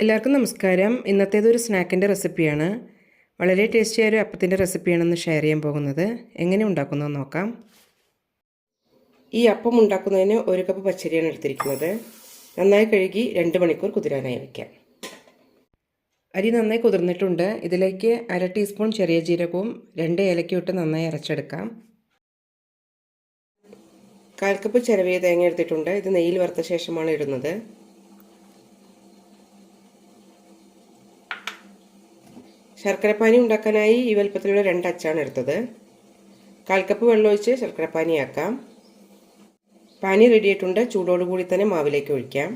എല്ലാവർക്കും നമസ്കാരം. ഇന്നത്തേത് ഒരു സ്നാക്കിന്റെ റെസിപ്പിയാണ്. വളരെ ടേസ്റ്റിയായ ഒരു അപ്പത്തിന്റെ റെസിപ്പിയാണെന്ന് ഷെയർ ചെയ്യാൻ പോകുന്നത്. എങ്ങനെ ഉണ്ടാക്കുന്നതെന്ന് നോക്കാം. ഈ അപ്പം ഉണ്ടാക്കുന്നതിന് ഒരു കപ്പ് പച്ചരിയാണ് എടുത്തിരിക്കുന്നത്. നന്നായി കഴുകി രണ്ട് മണിക്കൂർ കുതിരാനായി വയ്ക്കാം. അരി നന്നായി കുതിർന്നിട്ടുണ്ട്. ഇതിലേക്ക് അര ടീസ്പൂൺ ചെറിയ ജീരകവും രണ്ട് ഏലക്കയും നന്നായി അരച്ചെടുക്കാം. കാൽ കപ്പ് ചിരവിയ തേങ്ങ എടുത്തിട്ടുണ്ട്. ഇത് നെയ്യിൽ വറുത്ത ശേഷമാണ് ഇടുന്നത്. ശർക്കരപ്പാനി ഉണ്ടാക്കാനായി ഈ വലുപ്പത്തിലുള്ള രണ്ട് അച്ചാണ് എടുത്തത്. കാൽ കപ്പ് വെള്ളമൊഴിച്ച് ശർക്കരപ്പാനിയാക്കാം പാനി റെഡിയായിട്ടുണ്ട് ചൂടോടുകൂടി തന്നെ മാവിലേക്ക് ഒഴിക്കാം.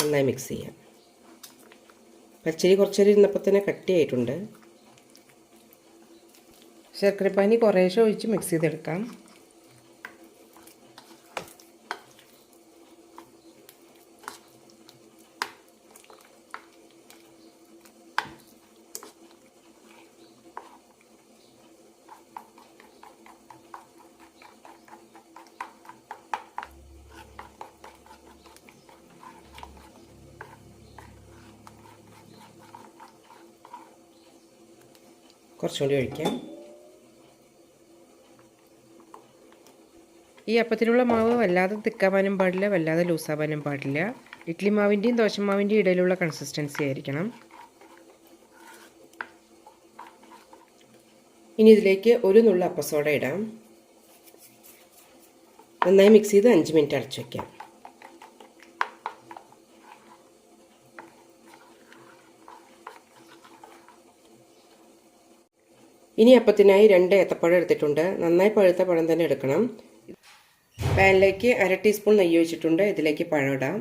നന്നായി മിക്സ് ചെയ്യാം. പച്ചരി കുറച്ചേരം ഇരുന്നപ്പോൾ തന്നെ കട്ടിയായിട്ടുണ്ട്. ശർക്കരപ്പാനി കുറേശ്ശെ ഒഴിച്ച് മിക്സ് ചെയ്തെടുക്കാം. കുറച്ചും കൂടി ഒഴിക്കാം. ഈ അപ്പത്തിനുള്ള മാവ് വല്ലാതെ തിക്കാവാനും പാടില്ല വല്ലാതെ ലൂസാവാനും പാടില്ല. ഇഡ്ലി മാവിന്റെയും ദോശമാവിന്റെയും ഇടയിലുള്ള കൺസിസ്റ്റൻസി ആയിരിക്കണം. ഇനി ഇതിലേക്ക് ഒരു നുള്ള അപ്പസോഡ ഇടാം. നന്നായി മിക്സ് ചെയ്ത് അഞ്ച് മിനിറ്റ് അടച്ചു വയ്ക്കാം ഇനി അപ്പത്തിനായി രണ്ട് ഏത്തപ്പഴം എടുത്തിട്ടുണ്ട്. നന്നായി പഴുത്ത പഴം തന്നെ എടുക്കണം. പാനിലേക്ക് അര ടീസ്പൂൺ നെയ്യ് ഒഴിച്ചിട്ടുണ്ട്. ഇതിലേക്ക് പഴം ഇടാം.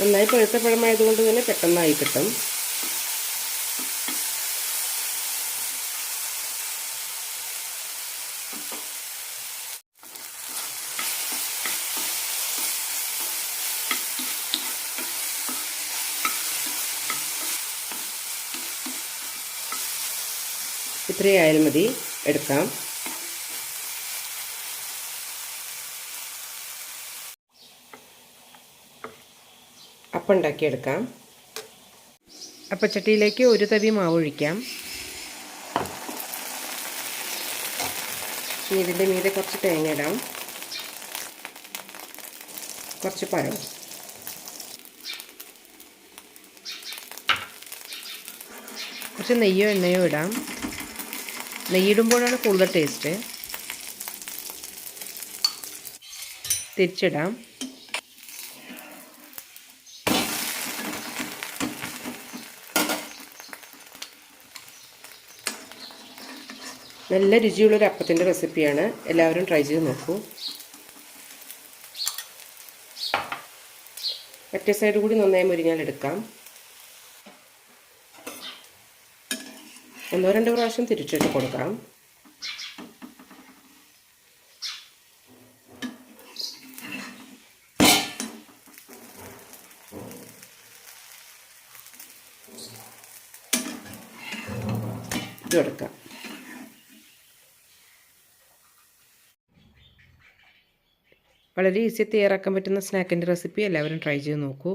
നന്നായി പഴുത്ത പഴമായതുകൊണ്ട് തന്നെ പെട്ടെന്നായി കിട്ടും. ഇത്രയായാലും മതി. എടുക്കാം. അപ്പം ഉണ്ടാക്കിയെടുക്കാം അപ്പച്ചട്ടിയിലേക്ക് ഒരു തവി മാവ് ഒഴിക്കാം ഇനി ഇതിന്റെ മീതെ കുറച്ച് തേങ്ങ ഇടാം കുറച്ച് പഴം. കുറച്ച് നെയ്യോ എണ്ണയോ ഇടാം. നെയ്യിടുമ്പോഴാണ് കൂടുതൽ ടേസ്റ്റ്. തിരിച്ചിടാം. നല്ല രുചിയുള്ളൊരു അപ്പത്തിന്റെ റെസിപ്പിയാണ്. എല്ലാവരും ട്രൈ ചെയ്ത് നോക്കൂ. മറ്റേ സൈഡ് കൂടി നന്നായി മുരിഞ്ഞാൽ എടുക്കാം. ഒന്നോ രണ്ടോ പ്രാവശ്യം തിരിച്ചിട്ട് കൊടുക്കാം. ഇത് എടുക്കാം വളരെ ഈസി തയ്യാറാക്കാൻ പറ്റുന്ന സ്നാക്കിന്റെ റെസിപ്പി എല്ലാവരും ട്രൈ ചെയ്ത് നോക്കൂ.